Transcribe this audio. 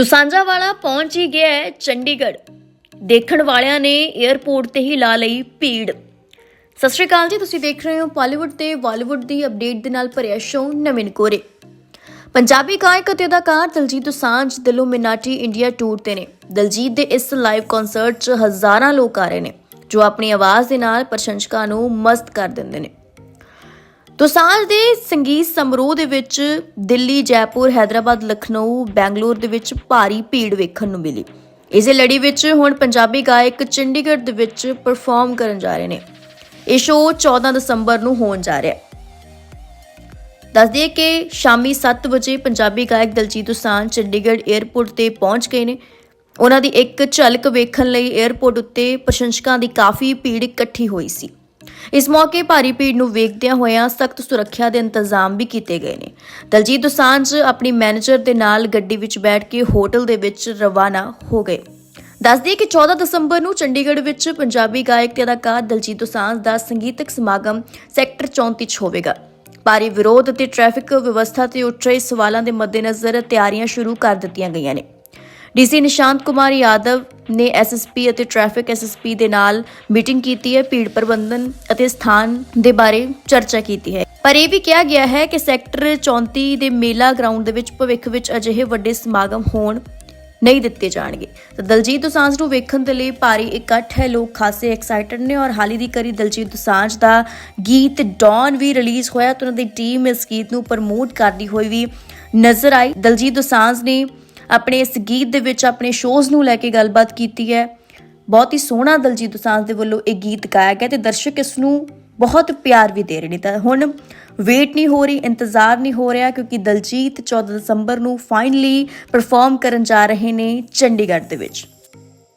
ਦੁਸਾਂਝਾ ਵਾਲਾ ਪਹੁੰਚ ਹੀ ਗਿਆ ਹੈ ਚੰਡੀਗੜ੍ਹ। ਦੇਖਣ ਵਾਲਿਆਂ ਨੇ 에ਅਰਪੋਰਟ ਤੇ ਹੀ ਲਾ ਲਈ ਭੀੜ। ਸਤਿ ਸ਼੍ਰੀ ਅਕਾਲ ਜੀ, ਤੁਸੀਂ ਦੇਖ ਰਹੇ ਹੋ ਪਾਲੀਵੁੱਡ ਤੇ ਬਾਲੀਵੁੱਡ ਦੀ ਅਪਡੇਟ ਦੇ ਨਾਲ ਭਰਿਆ ਸ਼ੋਅ ਨਵੀਨ ਕੋਰੇ ਪੰਜਾਬੀ ਗਾਇਕ ਅਤੇ ਅਦਾਕਾਰ ਦਲਜੀਤ ਦੋਸਾਂਝ ਦਿਲੋਂ ਮਿਨਾਟੀ ਇੰਡੀਆ ਟੂਰ ਤੇ ਨੇ। ਦਲਜੀਤ ਦੇ ਇਸ ਲਾਈਵ ਕਨਸਰਟ 'ਚ ਹਜ਼ਾਰਾਂ ਲੋਕ ਆ ਰਹੇ ਨੇ, ਜੋ ਆਪਣੀ ਆਵਾਜ਼ ਦੇ ਨਾਲ ਪ੍ਰਸ਼ੰਸਕਾਂ ਨੂੰ ਮਸਤ ਕਰ ਦਿੰਦੇ ਨੇ। ਦੋਸਾਂਝ ਦੇ ਸੰਗੀਤ ਸਮਾਰੋਹ ਦੇ ਵਿੱਚ ਦਿੱਲੀ, ਜੈਪੁਰ, ਹੈਦਰਾਬਾਦ, ਲਖਨਊ, ਬੈਂਗਲੌਰ ਦੇ ਵਿੱਚ ਭਾਰੀ ਭੀੜ ਵੇਖਣ ਨੂੰ ਮਿਲੀ। ਇਸੇ ਲੜੀ ਵਿੱਚ ਹੁਣ ਪੰਜਾਬੀ ਗਾਇਕ ਚੰਡੀਗੜ੍ਹ ਦੇ ਵਿੱਚ ਪਰਫਾਰਮ ਕਰਨ ਜਾ ਰਹੇ ਨੇ। ਇਹ ਸ਼ੋਅ 14 ਦਸੰਬਰ ਨੂੰ ਹੋਣ ਜਾ ਰਿਹਾ ਹੈ। ਦੱਸ ਦਈਏ ਕਿ ਸ਼ਾਮੀ 7 ਵਜੇ ਪੰਜਾਬੀ ਗਾਇਕ ਦਲਜੀਤ ਦੋਸਾਂਝ ਚੰਡੀਗੜ੍ਹ 에ਅਰਪੋਰਟ ਤੇ ਪਹੁੰਚ ਗਏ ਨੇ। ਉਹਨਾਂ ਦੀ ਇੱਕ ਝਲਕ ਵੇਖਣ ਲਈ 에ਅਰਪੋਰਟ ਉੱਤੇ ਪ੍ਰਸ਼ੰਸਕਾਂ ਦੀ ਕਾਫੀ ਭੀੜ ਇਕੱਠੀ ਹੋਈ ਸੀ। ਇਸ ਮੌਕੇ ਭਾਰੀ ਭੀੜ ਨੂੰ ਵੇਖਦਿਆਂ ਹੋਇਆਂ ਸਖਤ ਸੁਰੱਖਿਆ ਦੇ ਇੰਤਜ਼ਾਮ ਵੀ ਕੀਤੇ ਗਏ ਨੇ। ਦਲਜੀਤ ਦੋਸਾਂਝ ਆਪਣੀ ਮੈਨੇਜਰ ਦੇ ਨਾਲ ਗੱਡੀ ਵਿੱਚ ਬੈਠ ਕੇ ਹੋਟਲ ਦੇ ਵਿੱਚ ਰਵਾਨਾ ਹੋ ਗਏ। ਦੱਸਦੀ ਕਿ 14 ਦਸੰਬਰ ਨੂੰ ਚੰਡੀਗੜ੍ਹ ਵਿੱਚ ਪੰਜਾਬੀ ਗਾਇਕ ਤੇ ਅਦਾਕਾਰ ਦਲਜੀਤ ਦੋਸਾਂਝ ਦਾ ਸੰਗੀਤਕ ਸਮਾਗਮ ਸੈਕਟਰ 34 'ਚ ਹੋਵੇਗਾ। ਭਾਰੀ ਵਿਰੋਧ ਅਤੇ ਟ੍ਰੈਫਿਕ ਵਿਵਸਥਾ ਤੇ ਉੱਠ ਰਹੇ ਸਵਾਲਾਂ ਦੇ ਮੱਦੇਨਜ਼ਰ ਤਿਆਰੀਆਂ ਸ਼ੁਰੂ ਕਰ ਦਿੱਤੀਆਂ ਗਈਆਂ ਨੇ। ਡੀਸੀ ਨਿਸ਼ਾਂਤ ਕੁਮਾਰ ਯਾਦਵ ਨੇ ਐਸਐਸਪੀ ਅਤੇ ਟ੍ਰੈਫਿਕ ਐਸਐਸਪੀ ਦੇ ਨਾਲ ਮੀਟਿੰਗ ਕੀਤੀ ਹੈ, ਭੀੜ ਪ੍ਰਬੰਧਨ ਅਤੇ ਸਥਾਨ ਦੇ ਬਾਰੇ ਚਰਚਾ ਕੀਤੀ ਹੈ। ਪਰ ਇਹ ਵੀ ਕਿਹਾ ਗਿਆ ਹੈ ਕਿ ਸੈਕਟਰ 34 ਦੇ ਮੇਲਾ ਗਰਾਊਂਡ ਦੇ ਵਿੱਚ ਭਵਿੱਖ ਵਿੱਚ ਅਜਿਹੇ ਵੱਡੇ ਸਮਾਗਮ ਹੋਣ ਨਹੀਂ ਦਿੱਤੇ ਜਾਣਗੇ। ਤਾਂ ਦਲਜੀਤ ਦੋਸਾਂਝ ਨੂੰ ਵੇਖਣ ਦੇ ਲਈ ਭਾਰੀ ਇਕੱਠ ਹੈ। ਲੋਕ ਖਾਸੇ ਐਕਸਾਈਟਡ ਨੇ ਔਰ ਹਾਲ ਹੀ ਦੀ ਕਰੀ ਦਲਜੀਤ ਦੋਸਾਂਝ ਦਾ ਗੀਤ ਡੌਨ ਵੀ ਰਿਲੀਜ਼ ਹੋਇਆ। ਤੇ ਉਹਨਾਂ ਦੀ ਟੀਮ ਇਸ ਗੀਤ ਨੂੰ ਪ੍ਰਮੋਟ ਕਰਦੀ ਹੋਈ ਵੀ ਨਜ਼ਰ ਆਈ। ਦਲਜੀਤ ਦੋਸਾਂਝ ਨੇ ਆਪਣੇ ਇਸ ਗੀਤ ਦੇ ਵਿੱਚ ਆਪਣੇ ਸ਼ੋਜ਼ ਨੂੰ ਲੈ ਕੇ ਗੱਲਬਾਤ ਕੀਤੀ ਹੈ। ਬਹੁਤ ਹੀ ਸੋਹਣਾ ਦਲਜੀਤ ਦੋਸਾਂਝ ਦੇ ਵੱਲੋਂ ਇਹ ਗੀਤ ਗਾਇਆ ਗਿਆ ਤੇ ਦਰਸ਼ਕ ਇਸ ਨੂੰ ਬਹੁਤ ਪਿਆਰ ਵੀ ਦੇ ਰਹੇ ਨੇ। ਤਾਂ ਹੁਣ ਵੇਟ ਨਹੀਂ ਹੋ ਰਹੀ, ਇੰਤਜ਼ਾਰ ਨਹੀਂ ਹੋ ਰਿਹਾ ਕਿਉਂਕਿ ਦਲਜੀਤ 14 ਦਸੰਬਰ ਨੂੰ ਫਾਈਨਲੀ ਪਰਫਾਰਮ ਕਰਨ ਜਾ ਰਹੇ ਨੇ ਚੰਡੀਗੜ੍ਹ ਦੇ ਵਿੱਚ।